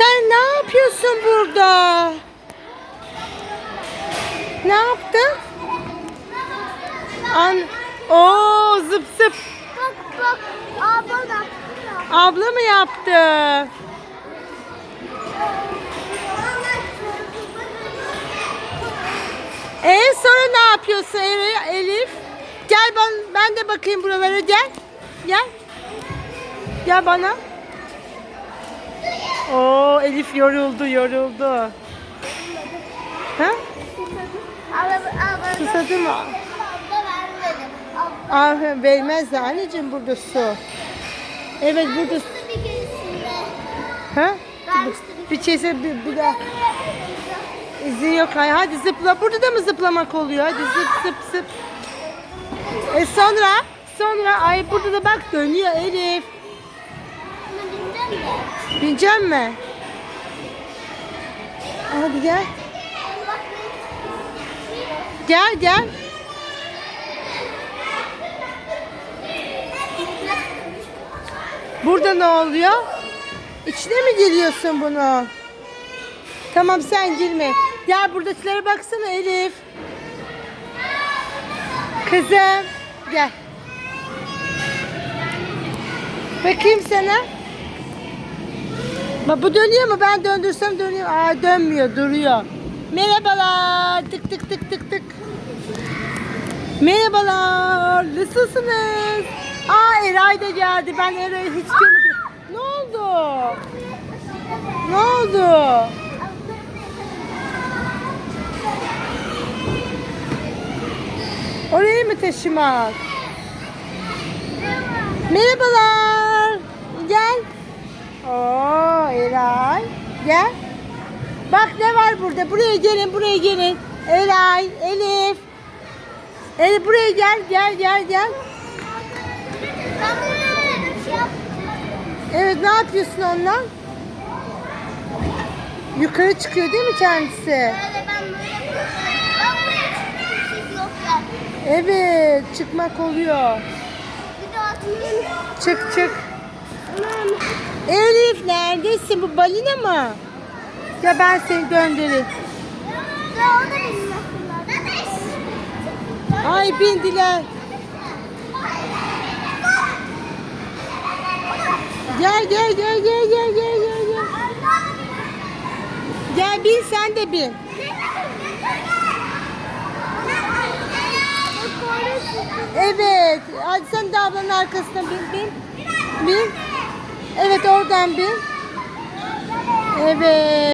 Sen ne yapıyorsun burada? Ne yaptın? An Oo zıp zıp. Bak bak. Abla da. Abla mı yaptı? E sonra ne yapıyorsun Elif? Gel ben, ben de bakayım buralara gel. Gel. Gel bana. Oo Elif yoruldu yoruldu. Ha? Susadı mı? Ah, vermez de anneciğim burada su. Evet burada su. Ha? Bir çese bir, bir daha. İzin yok. Hay- Hadi zıpla. Burada da mı zıplamak oluyor? Hadi zıp zıp zıp. E sonra? Sonra ay burada da bak dönüyor Elif. Bineceğim mi? Hadi gel. Gel gel. Burada ne oluyor? İçine mi giriyorsun bunu? Tamam sen girme. Gel buradakilere baksana Elif. Kızım gel. Bakayım sana. Bak bu dönüyor mu? Ben döndürsem dönüyor. Aa dönmüyor, duruyor. Merhabalar. Tık tık tık tık tık. Merhabalar. Nasılsınız? Aa Eray da geldi. Ben Eray'ı hiç görmedim. Ne oldu? Ne oldu? Oraya mı taşımak? Merhabalar. Gel. Oo Eray. Gel. Bak ne var burada. Buraya gelin, buraya gelin. Eray, Elif. Elif buraya gel, gel, gel, gel. Evet ne yapıyorsun onunla? Yukarı çıkıyor değil mi kendisi? Evet çıkmak oluyor. Çık çık. Elif neredesin? Bu balina mı? Ya ben seni aslında. Ay bindiler. Gel gel gel gel gel gel gel gel. Gel bin sen de bin. Evet. Hadi sen de ablanın arkasına bin bin. Bin. Evet oradan bin. Evet.